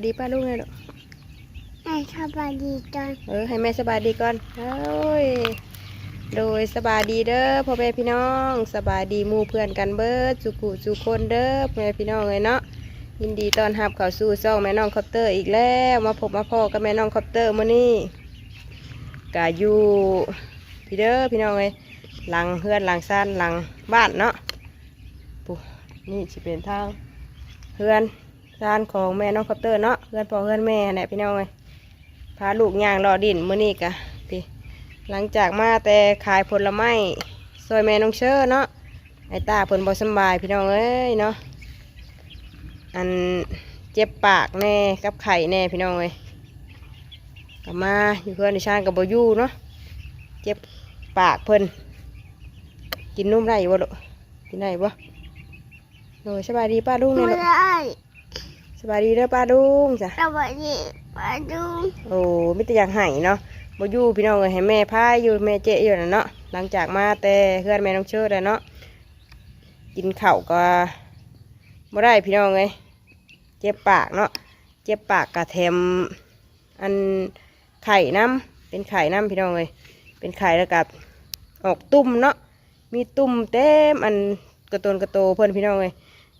ายดีป้าลุงเลยลูกแม่สบายดีจังเออให้แม่สบายดีก่อนโอ้ยโดยสบายดีเด้อพ่อแม่พี่น้องสบายดีหมู่เพื่อนกันเบิดสุขุสุคนเด้อพ่อแม่พี่น้องเลยเนาะยินดีต้อนรับเข้าสู่ช่องแม่น้องคอปเตอร์อีกแล้วมาพบมาพ่อกับแม่น้องคอปเตอร์มื้อนี้กาอยู่พี่เด้อพี่น้องเลยหลังเฮือนหลังซ่านหลังบ้านเนาะปุ๊นี่สิเป็นทางเฮือน ซ่านของแม่น้องคอปเตอร์เนาะเฮือนพ่อเฮือนแม่เนี่ยพี่น้องเลยพาลูกย่างรอดินมื้อนี้กะพี่หลังจากมาแต่ขายผลไม้ซอยแม่น้องเชอเนาะไอ้ตาเพิ่นบ่สบายพี่น้องเอ้ยเนาะอันเจ็บปากแน่กับไข่แน่พี่น้องเอ้ยกลับมาอยู่เพื่อนในชาติกับบ่อยู่เนาะเจ็บปากเพิ่นกินนุ่มได้อยู่บ่ลูกกินได้บ่โอ้ยสบายดีป้าลุงไม่เนี่ยลูก สบายดีเด้อป้าลุงจ้ะสบายดีมาดูโอ้มิตรอยากให้เนาะบ่อยู่พี่น้องเอ้ยให้แม่พายอยู่แม่เจ๊อยู่น่ะเนาะหลังจากมาแต่เพื่อนแม่น้องเชิดแล้วเนาะกินข้าวก็บ่ได้พี่น้องเอ้ยเจ็บปากเนาะเจ็บปากกะแถมอันไข่น้ำเป็นไข่น้ำพี่น้องเอ้ยเป็นไข่แล้วกับออกตุ่มเนาะมีตุ่มเต็มอันกระโตนกระโตเพื่อนพี่น้องเอ้ย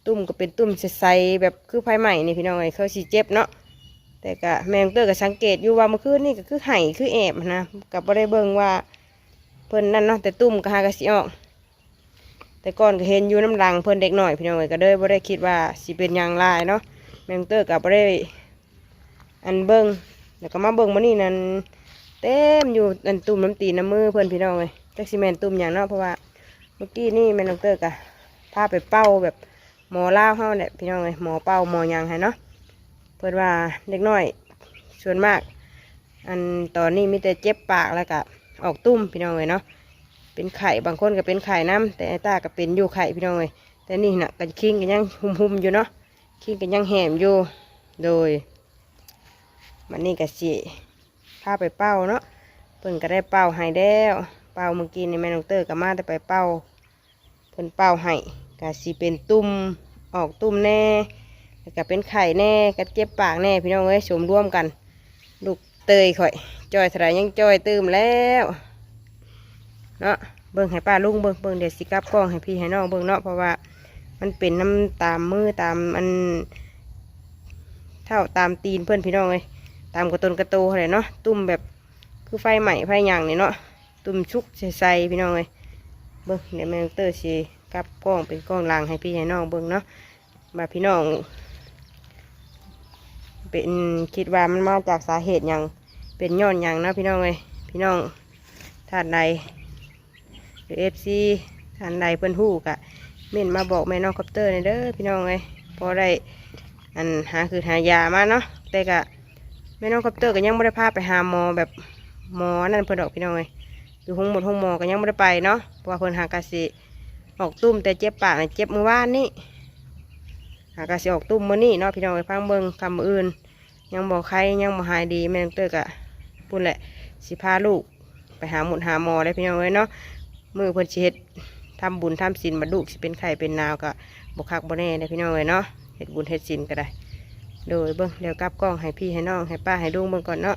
ตุ่มก็เป็นตุ่มใสๆแบบคือไฟใหม่นี่พี่น้องเอ้ยเขาสิเจ็บเนาะแต่ก็แมงเตอร์ก็สังเกตอยู่ว่าเมื่อคืนนี่ก็คือไห้คือแอบนะกับบ่ได้เบิ่งว่าเพิ่นนั่นเนาะแต่ตุ่มก็หากะสิออก แต่ก่อนก็เห็นอยู่น้ำลังเพิ่นเด็กหน่อยพี่น้องเอ้ยก็เลยบ่ได้คิดว่าสิเป็นยางไรเนาะแมงเตอร์ก็บ่ได้อันเบิ่งแล้วก็มาเบิ่งมื้อนี้นั่นเต็มอยู่อันตุ่มน้ำตีน้ำมือเพิ่นพี่น้องเอ้ยจักสิแมนตุ่มหยังเนาะเพราะว่าเมื่อกี้นี่แมน้องเตอร์ก็พาไปเป้าแบบ หมอลาวเฮาแหละพี่น้องเอ้ยหมอเป้าหมอยังให้เนาะเพื่อว่าเด็กน้อยส่วนมาก อันตอนนี้มีแต่เจ็บปากแล้วก็ออกตุ้มพี่น้องเลยเนาะเป็นไข่บางคนก็เป็นไข่น้ำแต่ไอ้ตาก็เป็นอยู่ไข่พี่น้องเลยแต่นี่น่ะกันคิงกันยังหุ่มอยู่เนาะคิงกันยังแหมอยู่โดย มันนี่ก็สิพาไปเป้าเนาะเพิ่นก็ได้เป้าให้แล้วเป้าเมื่อกี้นี่แม่น้องเตอร์ก็มาแต่ไปเป้าเพิ่นเป้าให้ ก็สิเป็นตุ่มออกตุ่มแน่แล้วก็เป็นไข่แน่ก็เจ็บปากแน่พี่น้องเอ้ยสมร่วมกัน ลูกเตยข่อยจอยทรายยังจอยตื่มแล้วเนาะเบิ่งให้ป้าลุงเบิ่งเบิ่งเดี๋ยวสิกลับกล้องให้พี่ให้น้องเบิ่งเนาะเพราะว่ามันเป็นน้ำตามมือตามอันเท่าตามตีนเพื่อนพี่น้องเลยตามกระตนกระโตเลยเนาะตุ่มแบบคือไฟใหม่ไฟยางเนี่ยเนาะตุ่มชุกใส่ๆพี่น้องเลยเบิ่งเดี๋ยวแมงเตอร์สิ กับกล้องเป็นกล้องหลังให้พี่ให้น้องเบิ่งเนาะมาพี่น้อง เป็นคิดว่ามันมาจากสาเหตุหยังเป็นย้อนหยังนะพี่น้องเลยพี่น้องท่านใดหรือเอฟซีท่านใดเพื่อนหู้กะเม่นมาบอกแม่น้องคอปเตอร์ในอยเด้อพี่น้องเลยพอได้อันหาคือหายามาเนาะแต่กะแม่น้องคอปเตอร์ก็ยังไม่ได้พาไปหาหมอแบบหมอนั่นเพื่อนดอกพี่น้องเลยอยู่ห้องหมดห้องหมอก็ยังไม่ได้ไปเนาะเพราะว่าเพื่อนหากะสิ ออกตุ้มแต่เจ็บปากน่ะเจ็บมือว่านนี่หากระสิออกตุ้มมือนี้เนาะพี่น้องไปฟังเบิงคำมืออื่น ยังบอกใครยังบ่หายดีแม่งเตอร์กะปุ่นแหละสิพาลูก ไปหาหมุดหาหมอได้พี่น้องเอ้ยเนาะมือเพิ่นสิเฮ็ดทำบุญทำศีลบรรลุสิเป็นไข่เป็นนาวก็บ่คักบ่แน่ได้พี่น้องเอ้ยเนาะเฮ็ดบุญเฮ็ดศีลก็ได้ โดยเบิ่งเดี๋ยวกลับกล้องให้พี่ให้น้องให้ป้าให้ลุงเบิ่งก่อนเนาะ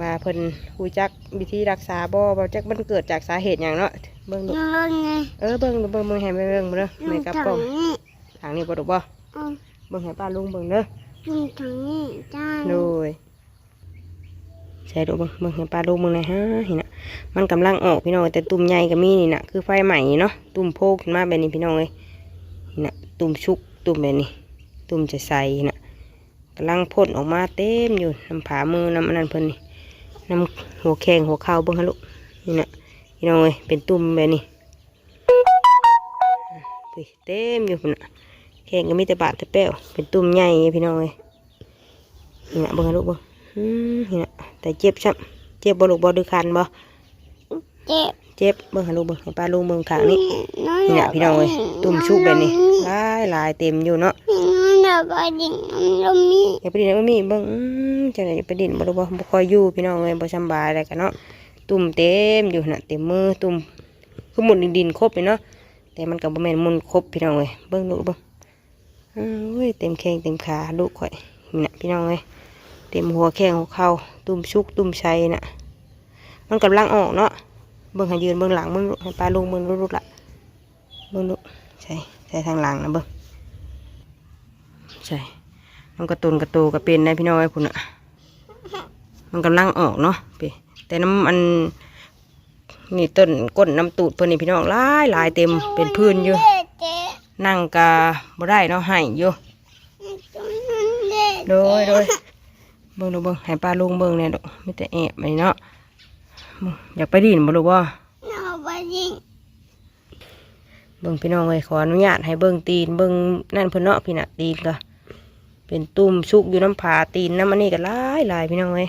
มาเพิ่นฮู้จักวิธีรักษาบ่บ่จักมันเกิดจากสาเหตุหยังเนาะเบิ่งดูยังไงเออเบิ่งดูเบิ่งเบิ่งให้แม่เบิ่งเด้อแม่กลับถักล้องงนี้ทางนี้บ่ถูกบ่อืมเบิ่งให้ป้าลุงเบิ่งเด้อมีถังนี้จ้าโดยใช่ดูเบิ่งเบิ่งให้ป้าลุงเบิ่งหน่อยฮะเห็นน่ะมันกำลังออกพี่น้องแต่ตุ่มใหญ่ก็มีนี่น่ะคือไฟใหม่เนาะตุ่มโพกขึ้นมาแบบนี้พี่น้องเอ้ยนี่น่ะตุ่มชุกตุ่มแบบนี้ ตุ่มจะใสน่ะกำลังพ่นออกมาเต็มอยู่น้ำผามือน้ำอันนั้นเพิ่นนี่ น้ำหัวแข้งหัวเข่าเบิ่งฮะลูกนี่นะพี่น้องเอ้ยเป็นตุ่มแบบนี้อุ้ยเต็มอยู่พนน่ะแข้งก็มีแต่บาดแต่แป้วเป็นตุ่มใหญ่พี่น้องเอ้ยนี่นะเบิ่งฮะลูกเบิ่งอืมนี่นะแต่เจ็บช้ำเจ็บบ่ลูกบ่ดือคันบ่เจ็บ เจ็บเบิ่งให้ลูกเบิ่งให้ป้าลุงเบิ่งข้างนี้น้อยนี่นะพี่น้องเอ้ยตุ่มชุบแบบนี้หลายหลายเต็มอยู่เนาะน้อยไปดิ่งน้ำมีอย่าไปดินบ่มีเบิ่งอืมจังได๋อย่าไปดินบ่ลูกบ่บ่ค่อยอยู่พี่น้องเอ้ยบ่สำบายอะไรกันเนาะตุ่มเต็มอยู่น่ะเต็มมือตุ่มคือหมุนดินๆครบเลยเนาะแต่มันก็บ่แม่นหมุนครบพี่น้องเอ้ยเบิ่งลูกเบิ่งอ้าวเอ้ยเต็มแข้งเต็มขาลูกข่อยนี่นะพี่น้องเอ้ยเต็มหัวแข้งหัวเข่าตุ่มชุกตุ่มชัยน่ะมันกำลังออกเนาะ เบิ่งให้ยืนเบิ่งหลังเบิ่งลูกให้ปลาลุงเบิ่งลูกละเบิ่งลูกใช่ใช่ทางหลังนะเบิ่งใช่มันกระตุนกระตูกระเป็นได้พี่น้องไอ้พุ่นอะมันกำลังออกเนาะพี่แต่น้ำมันนี่ต้นก้นน้ำตูดเพิ่นนี่พี่น้องหลายหลายเต็มเป็นพื้นอยู่นั่งกาบ่ได้เนาะให้อยู่โดยโดยเบิ่งดูเบิ่งให้ป้าลุงเบิ่งเนี่ยดอกไมีแต่แอบไปเนาะ อยากไปดินบ่รู้บ่เราไปยิงเบิ่งพี่น้องเอ้ยขออนุญาตให้เบิ่งตีนเบิ่งนั่นเพิ่นเนาะพี่น่ะตีนก็เป็นตุ่มสุกอยู่น้ำผาตีนน้ำมันนี่ก็ลายลายพี่น้องเอ้ย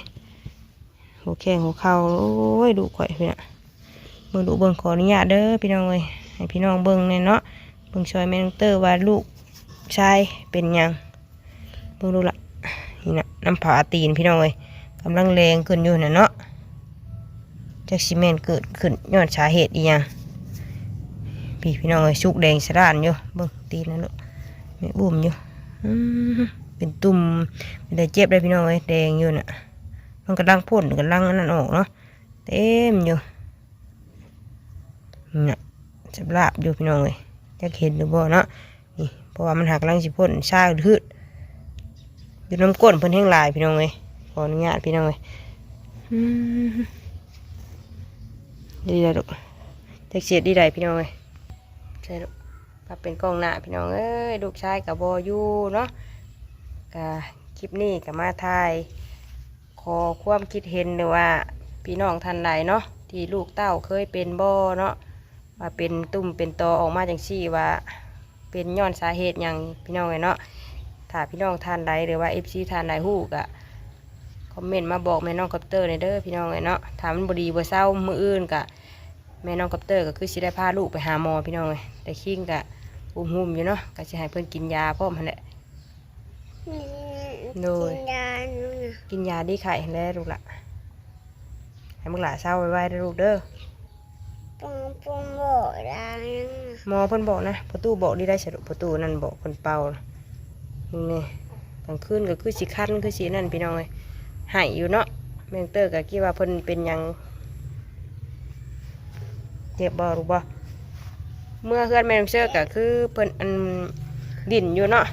หัวแข้งหัวเข่าโอ้ยดูข่อยพี่น่ะเบิ่งดูเบิ่งขออนุญาตเด้อพี่น้องเอ้ยให้พี่น้องเบิ่งแน่เนาะเบิ่งช่วยแม่น้องเตอร์ว่าลูกชายเป็นยังเบิ่งดูละนี่นะน้ำผาตีนพี่น้องเอ้ยกำลังแรงขึ้นอยู่นะเนาะ จากซีเมนเกิดขึ้นย้อนสาเหตุอีหยังพี่พี่น้องเอ้ยชุกแดงสะด้านอยู่เบิ่งตีนนะลูกแม่บุ่มอยู่อืมเป็นตุ่มเป็นได้เจ็บได้พี่น้องเอ้ยแดงอยู่น่ะมันกำลังพ่นกำลังนนั้นออกเนาะเต็มอยู่น่ะจะลาบอยู่พี่น้องเอ้ยจะเห็นหรือบ่เนาะนี่เพราะว่ามันหักลังสิพ่นชาหืดอยู่น้ำก้นเพิ่นแห้งลายพี่น้องเอ้ยขออนุญาตพี่น้องเอ้ยอืม ดีเลยลูกจะเสียดีใดพี่น้องเอ้ยใช่ลูกปรับเป็นกล้องหน้าพี่น้องเอ้ยลูกชายกับบอยู่เนาะกะคลิปนี้กับมาถ่ายขอความคิดเห็นหรือว่าพี่น้องท่านใดเนาะที่ลูกเต้าเคยเป็นบ่เนาะว่าเป็นตุ่มเป็นตอออกมาจังซี่ว่าเป็นย้อนสาเหตุอย่างพี่น้องเลยเนาะถ้าพี่น้องท่านใดหรือว่าเอฟซีท่านใดฮู้กะ อมเมนต์มาบอกแม่น้องกัปเตอร์ในอยเด้อพี่น้องเลยเนาะถ้ามันบดีบ่เศร้ามืออื่นกะแม่น้องกัปเตอร์ก็คือสิได้พาลูกไปหาหมอพี่น้องเลยแต่คิงกะอุ้มหุ่มๆอยู่เนาะก็สิให้เพิ่นกินยาพร้อมหั่นแหละโดยกินยาหนูนะกินยาดีไข่หั่นแหล้วลูกละให้มึงหลาเศร้าไว้ๆเด้อลูกเด้อปองปองบอกได้ยังหมอเพิ่นบอกนะประตูบอกดีได้สะดุประตูนั่นบอกเพิ่นเป่านี่นี่กลางคืนก็คือสิคันคือสินั่นพี่น้องเลย หายอยู่เนาะแมงเตอร์ก็คิดว่าเพิ่นเป็นยังเจ็บบ่รู้บ่เมื่อเพื่อนแมงเชื่อก็คือเพิ่นอันดิ่นอยู่เนาะ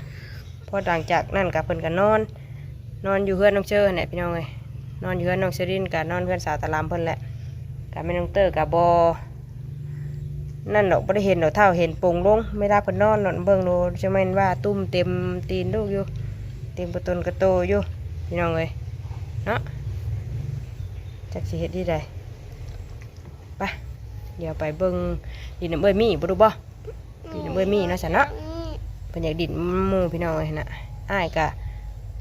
พอหลังจากนั่นก็เพิ่นก็นอน นอนอยู่เพื่อนน้องเชื่อเนี่ยพี่น้องเลยนอนอยู่เพื่อนน้องเชอรินกับนอนเพื่อนสาวตะลามเพิ่นแหละกับแม่น้องเตอร์กับบอนั่นดอกไม่ได้เห็นดอกเท่าเห็นปงลงไม่ได้เพนนอนนอนเบิ่งโลจะแม่นว่าตุ้มเต็มตีนลูกอยู่ เต็มประตนกระโตอยู่พี่น้องเอ้ย เนาะจักสิเฮ็ดที่ใดไปเดี๋ยวไปเบิ่งดินน้ำเอ้ยมีบ่รู้บ่ดินน้ำเอ้ยมีเนาะฉันเนาะเพิ่นอยากดินหมู่พี่น้องเอ้ยน่ะอ้ายก็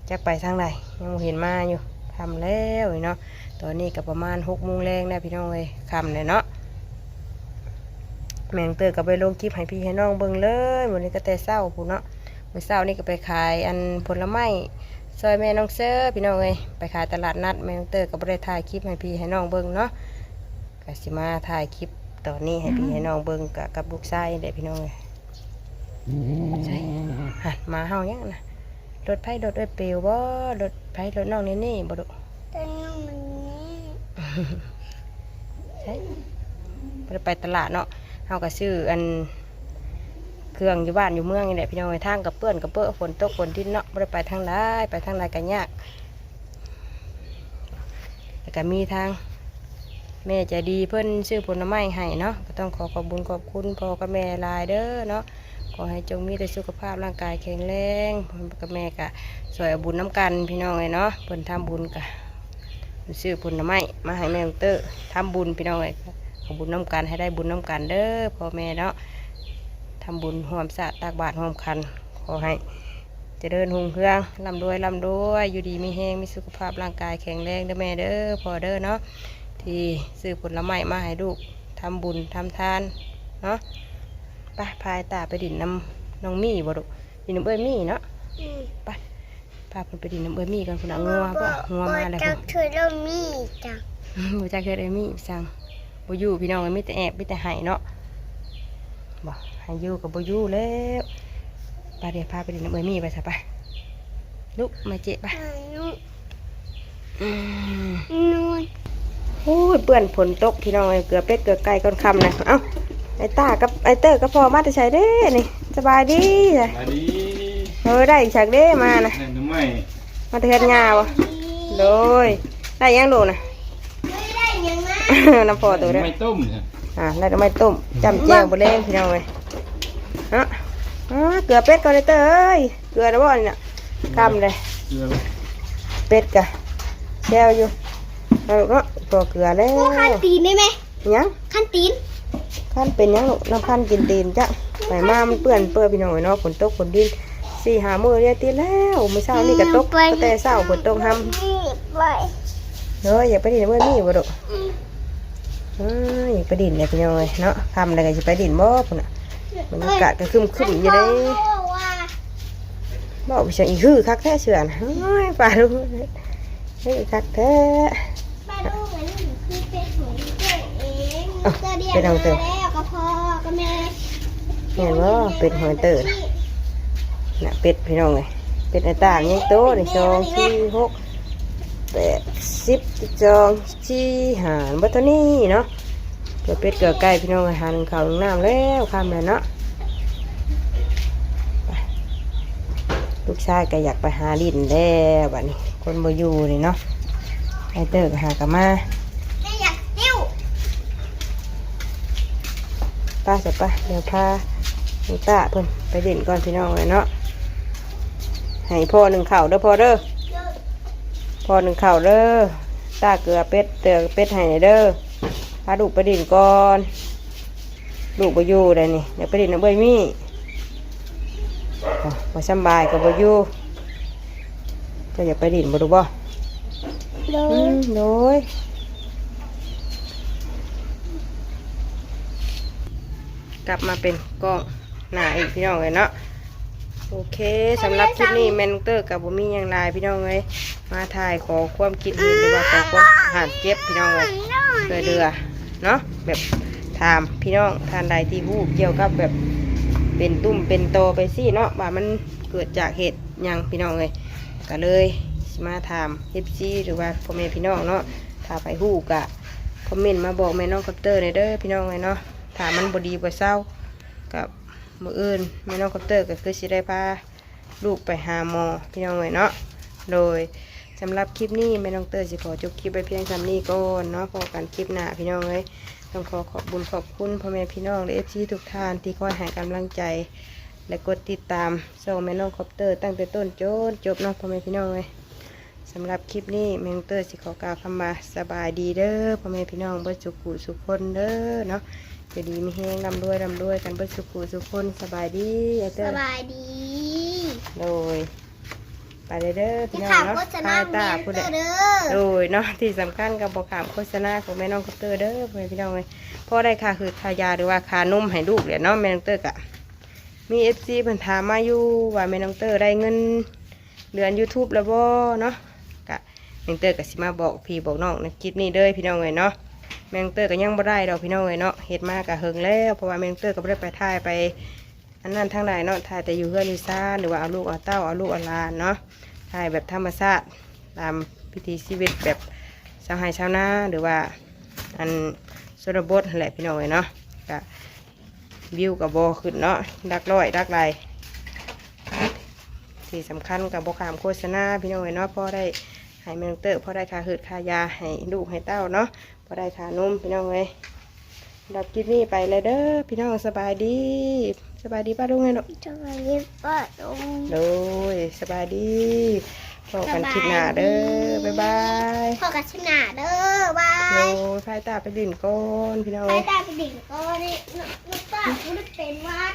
จักไปทางใดยังบ่เห็นมาอยู่ทำแล้วเนาะตอนนี้ก็ประมาณ6โมงแรงแล้วพี่น้องเอ้ยค่ำเลยเนาะแมงเตอร์ก็ไปลงคลิปให้พี่ให้น้องเบิ่งเลยวันนี้ก็แต่เศร้าพูนเนาะเมื่อเศร้านี่ก็ไปขายอันผลไม้ ซอยแม่น้องเซอร์พี่น้องเอ้ยไปขายตลาดนัดแมงเตอร์ก็บ่ได้ถ่ายคลิปให้พี่ให้น้องเบิ่งเนาะก็สิมาถ่ายคลิปตอนนี้ให้พี่ให้น้องเบิ่งกับกับลูกชายเด็พี่น้องเอ้ยใช่หันมาเฮายังนะรถไผรถเอ้ยเปลวบ่รถไผรถน้องนี่นี่บ่ดุตอนนี้มันนี้ใช่บ่ได้ไปตลาดเนาะเฮาก็ซื้ออันเค รื่องอยู่บ้านอยู่เมืองนี่แหละพี่น้องไอ้ทางกับเปื้อนกับเปื้อฝนตกฝนที่เนาะบ่ได้ไปทางใดไปทางใดกันยากแล้วก็มีทางแม่จะดีเพิ่อนซื้อผลไม้ให้เนาะก็ต้องขอขอบคุญขอบคุณพ่อกับแม่ลายเด้อเนาะขอให้จงมีแต่สุขภาพร่างกายแข็งแรงพ่อกับแม่ก็สวยอบุญน้ำกันพี่น้องเลยเนาะเพิ่นทำบุญกะซื้อผลไม้มาให้แม่เตอร์ทำบุญพี่น้องเลยขอบุญน้ำกันให้ได้บุญน้ำกันเด้อพ่อแม่เนาะ ทำบุญห่วมสะตากบาตรห่วมคัน ขอให้เจริญหุ่งเครื่องร่ำรวยร่ำรวยอยู่ดีมีแห้งมีสุขภาพร่างกายแข็งแรงเด้อแม่เด้อพ่อเด้อเนาะที่ซื้อผลไม้มาให้ลูกทำบุญทำทานเนาะไปพายตาไปดินน้ำน้องมี่บ่ดุดินน้ำเอ้ยมี่เนาะอืมไปพาเพิ่นไปดินน้ำเอ้ยมี่กันคุณเอางัวป่ะงัวมาแล้วจัพุ่กนช่วยเรามีจังบ่จักเฮ็ดไอ้มี่สั่งบ่อยู่พี่น้องเอ้ยมีแต่แอบมีแต่ไห้เนาะ บ่ให้อยู่กับบ่อยู่แล้วไปเดี๋ยวพาไปดินน้ำเอ้ยมี่ไปซะไปลุกมาเจ๊ไปนุ่นอืมนุ่นโอ้ยเปื้อนฝนตกพี่น้องเอ้ยเกลือเป็ดเกลือไก่ก้อนคำนะเอ้าไอ้ตากับไอ้เตอร์ก็พอมาแต่ใช้เด้นี่สบายดีจ้ะมาดีเออได้อีกฉากเด้มานะนั่นทำไมมาเทือนงาวะโดยได้ยังดูนะไม่ได้ยังนะน้ำพอตัวเด้อไม่ต้มเนี่ย อ่าได้ทำไมต้มจำแจ้งบะเล่งพี่น้องเลยฮะอ่าเกลือเป็ดก่อนเลยเตอร์เอ้ยเกลือแล้วบ่นี่น่ะคำเลยเกลือเป็ดกะแช่วอยู่เอาลูกเนาะตัวเกลือแล้วขั้นตีนได้ไหมยังขั้นตีนขั้นเป็นยังลูกน้ำพันกินตีนจ้ะไปมามันเปื้อนเปื้อนพี่น้องเนาะฝนตกฝนดินสี่หามือเนี่ยตีแล้วเมื่อเช้านี่ก็ตกก็แต่เช้าฝนตกทนี่ไปำเนาะอย่าไปดินเมื่อนี่บ่ดอกเอยอย่ไปดินเลยพี่น้องเอ้ยเนาะทำอะไรกันจะไปดินบ่พุ่นน่ะบรรยากาศก็คึมคึมอยู่เลยว่าบอกไปเสียงอีคือคักแท้เชื่อนป่าลูกเฮ้ยคักแท้ป้าดูกเหมือนคือเป็นของตัวเองเสื้อเดียวเป็นเอาเติมแล้วก็พอก็แม่เห็นว่าเป็นหอยเติร์น่ะเป็ดพี่น้องเลยเป็ดไอ้ตาเนี่ยโตในี่สองสี่หก แปดสิบสิบสองสี่หารบัตเท่านี้เนาะเกลือเป็ดเกลือไก่พี่น้องอาหารหนึ่งข้าวหนึ่งน้ำแล้วข้ามแล้วเนาะไปลูกชายก็อยากไปหาดินแล้วบัดนี้ คนบ่อยู่นี่เนาะไอเตอร์ก็หากลับมาแม่อยากติ้วป้าจะป้าเดี๋ยวพาลูกตาเพิ่นไปเด่นก่อนพี่น้องเลยเนาะให้พ่อหนึ่งเข่าวเด้อพ่อเด้อ พอหนึ่งเข่าวเด้อตาเกลือเป็ดเตือเป็ดให้เด้อพาลูกไปด่นก่อนลูกไปอยู่ได้นี่เดี๋ยวไปเด่นน้ำเบยมี่มาสบายกับไปอยู่เจะอยากไปด่นบ่ดูบ่โดอืนมโดยกลับมาเป็นกล้องหนาอีกพี่น้องเลยเนาะโอเคสำหรับคลิปนี้แมนเตอร์กับบุมีหยังไลายพี่น้องเลย มาถ่ายขอความคิดเห็นหรือว่าขอความหานเจ็บพี่น้องเลยเพื่อเดือเนาะแบบถามพี่น้องทานใดที่หู้เกี่ยวกับแบบเป็นตุ่มเป็นโตไปสิเนาะว่ามันเกิดจากเหตุยังพี่น้องเลยก็เลยมาถามเอฟซีหรือว่าพ่อแม่พี่น้องเนาะถ้าไปหูกะคอมเมนต์มาบอกแม่น้องคัปเตอร์ในอยเด้อพี่น้องเลยเนาะถามมันบดีบ่เศร้ากับมืออื่นแม่น้องคัปเตอร์ก็คือสิได้พาลูกไปหาหมอพี่น้องเลยเนาะโดย สำหรับคลิปนี้แม่น้องเตอร์สิขอจบคลิปไปเพียงสำนี้ก่อนเนาะพอกันคลิปหน้าพี่น้องเลยต้องขอขอบบุญขอบคุณพ่อแม่พี่น้องและเอฟซีทุกท่านที่คอยให้กำลังใจ และกดติดตามส่งแม่น้องคอปเตอร์ตั้งแต่ต้นจนจบเน้องพ่อแม่พี่น้องเลยสำหรับคลิปนี้แมงเตอร์สิขอกล่าวคำมาสบายดีเด้อพ่อแม่พี่น้องเบิดสุขุสุขคนเด้อเนาะจะดีมีแห้งร่ำรวยร่ำรวยกันเบิดสุขุสุขคนสบายดีไอเตสอร์บายดี โดย ไปเลยเด้อพี่ที่น้องข่าวเนาะโฆษณาพายแม่ตาเตพูอดเลยร์เด้อโดยเนาะที่สำคัญกับบอกขามโฆษณาของแม่น้องคอปเตอร์เด้อพ่อแม่พี่น้องเลยพอได้ค่าคือค่ายาหรือว่าค่านมให้ลูกเลยเนาะแม่น้องเตอร์กะมีเอฟซีเพิ่นถามมาอยู่ว่าแม่น้องเตอร์ได้เงินเดือน YouTube แล้วบ่เนาะกะแม่น้องเตอร์ก็สิมาบอกพี่บอกน้องในคลิปนี้เด้อพี่น้องเอ้ยเนาะแม่น้องเตอร์ก็ยังบ่ได้ดอกพี่น้องเอ้ยเนาะเฮ็ดมาก็เฮิงแล้วเพราะว่าแม่น้องเตอร์ก็บ่ได้ไปถ่ายไป อันนั้นทางใดเนาะถ่ายแต่อยู่เฮือนอยู่ซ่านหรือว่าเอาลูกเอาเต้าเอาลูกเอาหลานเนาะถ่ายแบบธรรมชาติตามพิธีชีวิตแบบชาวไร่ชาวนาหรือว่าอันสนบทนั่นแหละพี่น้องเอ้ยเนาะก็วิวกับบขึ้นเนาะดักร้อยดักไรที่สำคัญกับบขามโฆษณาพี่น้องเอ๋ยเนาะพอได้ให้แมงเตอร์พอได้ค่าหืดค่ายาให้ลูกให้เต้าเนาะพอได้ค่านมพี่น้องเอ๋ยรับคลิปนี้ไปเลยเด้อพี่น้องสบายดี สบายดีป้าลุงไงลูกสบายดีป้าลุงโดยสบายดีพบกันคลิปหน้าเด้อบ๊ายบายพ่อกับชินาเด้อบาโดยยพายตาไปดิ่นก้อนพี่น้องไปเอ๋ยตามไปดิ่งก็นี่น้องป้าไม่ได้เป็นวัด